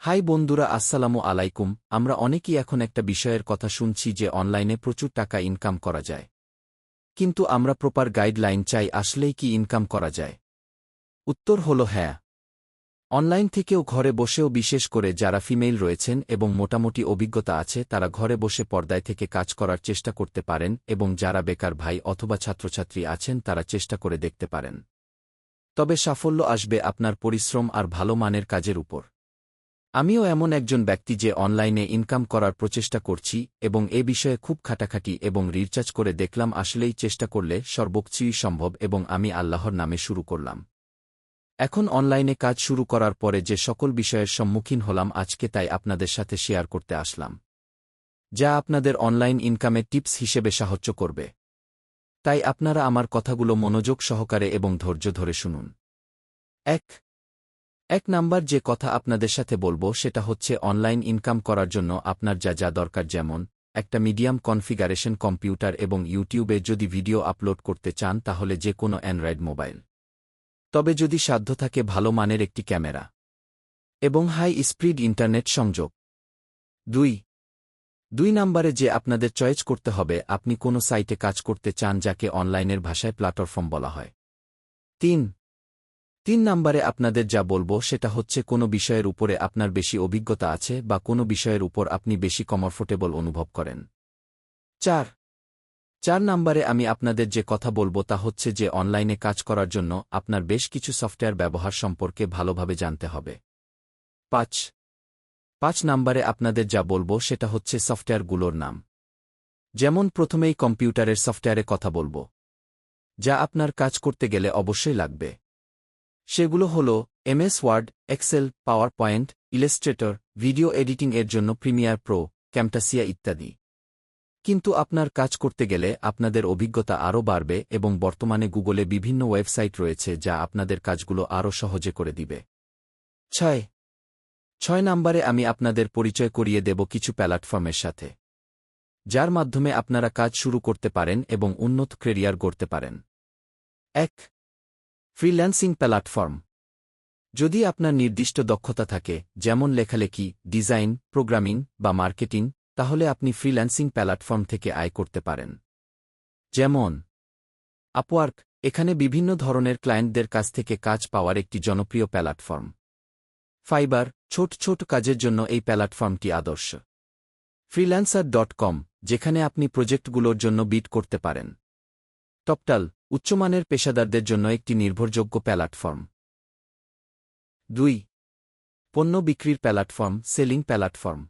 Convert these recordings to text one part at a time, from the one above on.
High বন্ধুরা, আসসালামু আলাইকুম। আমরা অনেকেই এখন একটা বিষয়ের কথা শুনছি যে অনলাইনে প্রচুর টাকা ইনকাম করা যায়। কিন্তু আমরা প্রপার গাইডলাইন চাই আসলেই কি ইনকাম করা যায়। উত্তর হল হ্যাঁ। অনলাইন থেকেও ঘরে বসেও বিশেষ করে যারা ফিমেল রয়েছেন এবং মোটামুটি অভিজ্ঞতা আছে, তারা ঘরে বসে পর্দায় থেকে কাজ করার চেষ্টা করতে পারেন এবং যারা বেকার ভাই অথবা ছাত্রছাত্রী আছেন, তারা চেষ্টা করে দেখতে পারেন। তবে সাফল্য আসবে আপনার পরিশ্রম আর ভালো মানের কাজের উপর। আমিও এমন একজন ব্যক্তি যে অনলাইনে ইনকাম করার প্রচেষ্টা করছি এবং এ বিষয়ে খুব খাটাখাটি এবং রিচার্জ করে দেখলাম আসলেই চেষ্টা করলে সর্বকিছুই সম্ভব এবং আমি আল্লাহর নামে শুরু করলাম। এখন অনলাইনে কাজ শুরু করার পরে যে সকল বিষয়ের সম্মুখীন হলাম আজকে তাই আপনাদের সাথে শেয়ার করতে আসলাম। যা আপনাদের অনলাইন ইনকামে টিপস হিসেবে সাহায্য করবে। তাই আপনারা আমার কথাগুলো মনোযোগ সহকারে এবং ধৈর্য ধরে শুনুন। এক এক নাম্বার যে কথা আপনাদের সাথে বলব সেটা হচ্ছে অনলাইন ইনকাম করার জন্য আপনার যা যা দরকার যেমন, একটা মিডিয়াম কনফিগারেশন কম্পিউটার এবং ইউটিউবে যদি ভিডিও আপলোড করতে চান তাহলে যে কোনো অ্যান্ড্রয়েড মোবাইল। তবে যদি সাধ্য থাকে ভালো মানের একটি ক্যামেরা। এবং হাই স্পিড ইন্টারনেট সংযোগ। দুই দুই নাম্বারে যে আপনাদের চয়েস করতে হবে, আপনি কোনো সাইটে কাজ করতে চান যাকে অনলাইনের ভাষায় প্ল্যাটফর্ম বলা হয়। তিন তিন নাম্বারে আপনাদের যা বলব সেটা হচ্ছে কোনো বিষয়ের উপরে আপনার বেশি অভিজ্ঞতা আছে বা কোনো বিষয়ের উপর আপনি বেশি কমফোর্টেবল অনুভব করেন। চার। চার নাম্বারে আমি আপনাদের যে কথা বলব তা হচ্ছে যে অনলাইনে কাজ করার জন্য আপনার বেশ কিছু সফটওয়্যার ব্যবহার সম্পর্কে ভালোভাবে জানতে হবে। পাঁচ। পাঁচ নাম্বারে আপনাদের যা বলব সেটা হচ্ছে সফটওয়্যারগুলোর নাম। যেমন প্রথমেই কম্পিউটারের সফটওয়্যারে কথা বলব। যা আপনার কাজ করতে গেলে অবশ্যই লাগবে। সেগুলো হল MS Word, Excel PowerPoint Illustrator, video editing এর জন্য প্রিমিয়ার প্রো, ক্যাম্টাসিয়া ইত্যাদি। কিন্তু আপনার কাজ করতে গেলে আপনাদের অভিজ্ঞতা আরও বাড়বে এবং বর্তমানে গুগলে বিভিন্ন ওয়েবসাইট রয়েছে যা আপনাদের কাজগুলো আরও সহজে করে দিবে। ছয়। ছয় নাম্বারে আমি আপনাদের পরিচয় করিয়ে দেব কিছু প্ল্যাটফর্মের সাথে, যার মাধ্যমে আপনারা কাজ শুরু করতে পারেন এবং উন্নত ক্যারিয়ার গড়তে পারেন। এক। Freelancing platform. যদি আপনার নির্দিষ্ট দক্ষতা থাকে, যেমন লেখালেখি, ডিজাইন, প্রোগ্রামিং বা মার্কেটিং, তাহলে আপনি ফ্রিল্যান্সিং প্ল্যাটফর্ম থেকে আয় করতে পারেন। যেমন আপওয়ার্ক এখানে বিভিন্ন ধরনের ক্লায়েন্টদের কাছ থেকে কাজ পাওয়ার একটি জনপ্রিয় প্ল্যাটফর্ম। ফাইবার ছোট ছোট কাজের জন্য এই প্ল্যাটফর্মটি আদর্শ। ফ্রিল্যান্সার ডট কম যেখানে আপনি প্রজেক্টগুলোর জন্য বিট করতে পারেন। টপটাল উচ্চমানের পেশাদারদের জন্য একটি নির্ভরযোগ্য প্ল্যাটফর্ম। দুই, পণ্য বিক্রির প্ল্যাটফর্ম, সেলিং প্ল্যাটফর্ম।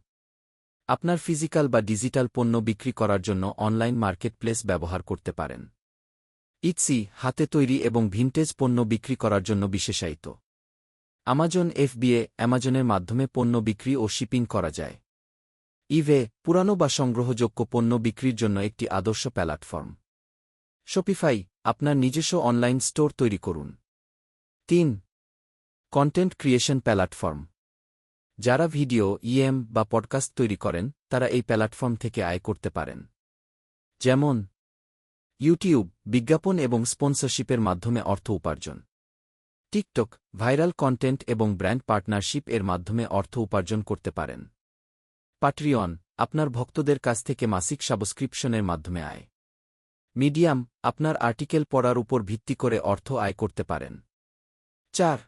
আপনার ফিজিক্যাল বা ডিজিটাল পণ্য বিক্রি করার জন্য অনলাইন মার্কেটপ্লেস ব্যবহার করতে পারেন। ইটসি, হাতে তৈরি এবং ভিনটেজ পণ্য বিক্রি করার জন্য বিশেষায়িত। আমাজন এফবিএ অ্যামাজনের মাধ্যমে পণ্য বিক্রি ও শিপিং করা যায়। ইভে, পুরানো বা সংগ্রহযোগ্য পণ্য বিক্রির জন্য একটি আদর্শ প্ল্যাটফর্ম। শপিফাই আপনার নিজস্ব অনলাইন স্টোর তৈরি করুন। তিন কন্টেন্ট ক্রিয়েশন প্ল্যাটফর্ম যারা ভিডিও ইএম বা পডকাস্ট তৈরি করেন, তারা এই প্ল্যাটফর্ম থেকে আয় করতে পারেন। যেমন ইউটিউব বিজ্ঞাপন এবং স্পন্সরশিপের মাধ্যমে অর্থ উপার্জন। টিকটক ভাইরাল কন্টেন্ট এবং ব্র্যান্ড পার্টনারশিপ এর মাধ্যমে অর্থ উপার্জন করতে পারেন। পাট্রিয়ন আপনার ভক্তদের কাছ থেকে মাসিক সাবস্ক্রিপশনের মাধ্যমে আয়। মিডিয়াম, আপনার আর্টিকেল পড়ার উপর ভিত্তি করে অর্থ আয় করতে পারেন। চার,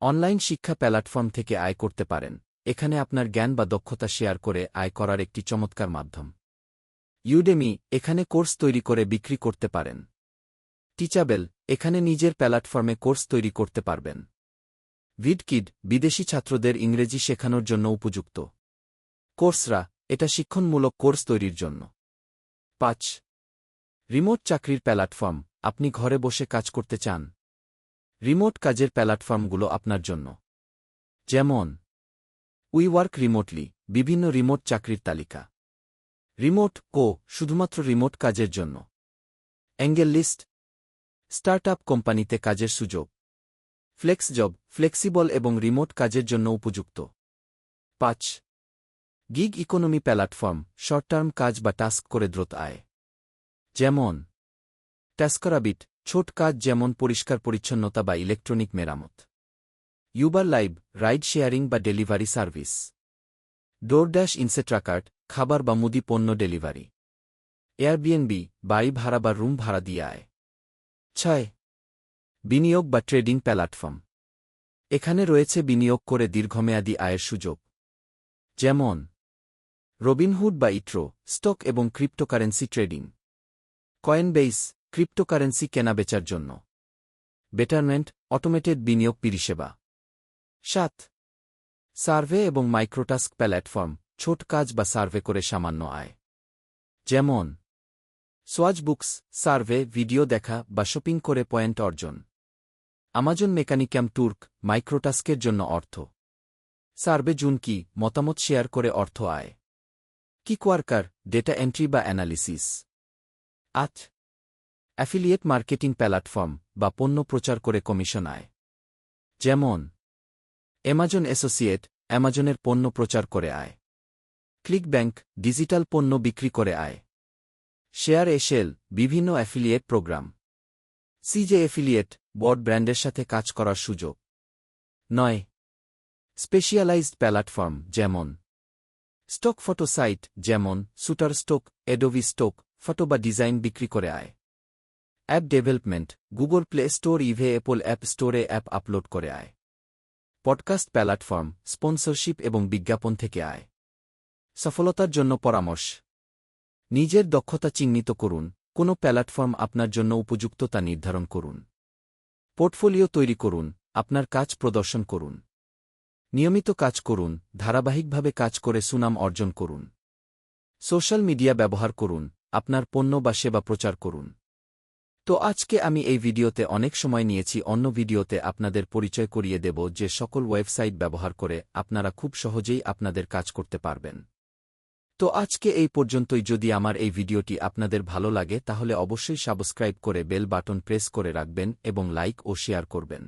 অনলাইন শিক্ষা প্ল্যাটফর্ম থেকে আয় করতে পারেন। এখানে আপনার জ্ঞান বা দক্ষতা শেয়ার করে আয় করার একটি চমৎকার মাধ্যম। ইউডেমি, এখানে কোর্স তৈরি করে বিক্রি করতে পারেন। টিচাবেল, এখানে নিজের প্ল্যাটফর্মে কোর্স তৈরি করতে পারবেন। ভিডকিড, বিদেশি ছাত্রদের ইংরেজি শেখানোর জন্য উপযুক্ত। কোর্সরা, এটা শিক্ষণমূলক কোর্স তৈরির জন্য। পাঁচ রিমোট চাকরির প্ল্যাটফর্ম, আপনি ঘরে বসে কাজ করতে চান। রিমোট কাজের প্ল্যাটফর্মগুলো আপনার জন্য। যেমন উই ওয়ার্ক রিমোটলি বিভিন্ন রিমোট চাকরির তালিকা। রিমোট কো, শুধুমাত্র রিমোট কাজের জন্য। অ্যাঙ্গেল লিস্ট স্টার্টআপ কোম্পানিতে কাজের সুযোগ। ফ্লেক্স জব ফ্লেক্সিবল এবং রিমোট কাজের জন্য উপযুক্ত। পাঁচ, gig economy platform short term কাজ বা টাস্ক করে দ্রুত আয়। যেমন, ট্যাস্করাবিট, ছোট কাজ যেমন পরিষ্কার পরিচ্ছন্নতা বা ইলেকট্রনিক মেরামত। ইউবার লাইভ, রাইড শেয়ারিং বা ডেলিভারি সার্ভিস। ডোরড্যাশ ইনসেট্রাকার্ট, খাবার বা মুদি পণ্য ডেলিভারি। এয়ারবিএনবি, বাড়ি ভাড়া বা রুম ভাড়া দিয়ে আয়। ছয়, বিনিয়োগ বা ট্রেডিং প্ল্যাটফর্ম। এখানে রয়েছে বিনিয়োগ করে দীর্ঘমেয়াদী আয়ের সুযোগ। যেমন, রবিনহুড বা ইট্রো, স্টক এবং ক্রিপ্টোকারেন্সি ট্রেডিং। কয়েনবেইস ক্রিপ্টোকারেন্সি কেনাবেচার জন্য। বেটারমেন্ট অটোমেটেড বিনিয়োগ পরিষেবা। সাত, সার্ভে এবং মাইক্রোটাস্ক প্ল্যাটফর্ম, ছোট কাজ বা সার্ভে করে সামান্য আয়। যেমন সোয়াজ বুকস সার্ভে, ভিডিও দেখা বা শপিং করে পয়েন্ট অর্জন। আমাজন মেকানিক্যাম টুর্ক মাইক্রোটাস্কের জন্য অর্থ। সার্ভে জুন কি, মতামত শেয়ার করে অর্থ আয়। কি কোয়ার্কার ডেটা এন্ট্রি বা অ্যানালিসিস আট অ্যাফিলিয়েট মার্কেটিং প্ল্যাটফর্ম বা পণ্য প্রচার করে কমিশন আয়। যেমন, অ্যামাজন অ্যাসোসিয়েট অ্যামাজনের পণ্য প্রচার করে আয়। ক্লিক ব্যাংক ডিজিটাল পণ্য বিক্রি করে আয়। শেয়ার এশেল বিভিন্ন অ্যাফিলিয়েট প্রোগ্রাম। সিজে অ্যাফিলিয়েট বড ব্র্যান্ডের সাথে কাজ করার সুযোগ। নয়, স্পেশিয়ালাইজড প্ল্যাটফর্ম যেমন, স্টক ফটো সাইট যেমন সুটার স্টোক এডোভি স্টোক ফটো বা ডিজাইন বিক্রি করে আয়। App development, Google Play Store, eBay, Apple app স্টোরে অ্যাপ আপলোড করে আয়। পডকাস্ট প্ল্যাটফর্ম, স্পন্সরশিপ এবং বিজ্ঞাপন থেকে আয়। সফলতার জন্য পরামর্শ। নিজের দক্ষতা চিহ্নিত করুন, কোনো প্ল্যাটফর্ম আপনার জন্য উপযুক্ততা নির্ধারণ করুন। পোর্টফোলিও তৈরি করুন, আপনার কাজ প্রদর্শন করুন। নিয়মিত কাজ করুন, ধারাবাহিকভাবে কাজ করে সুনাম অর্জন করুন। সোশ্যাল মিডিয়া ব্যবহার করুন আপনার পণ্য বা সেবা প্রচার করুন। তো আজকে আমি এই ভিডিওতে অনেক সময় নিয়েছি, অন্য ভিডিওতে আপনাদের পরিচয় করিয়ে দেব যে সকল ওয়েবসাইট ব্যবহার করে আপনারা খুব সহজেই আপনাদের কাজ করতে পারবেন। তো আজকে এই পর্যন্তই। যদি আমার এই ভিডিওটি আপনাদের ভালো লাগে, তাহলে অবশ্যই সাবস্ক্রাইব করে বেল বাটন প্রেস করে রাখবেন এবং লাইক ও শেয়ার করবেন।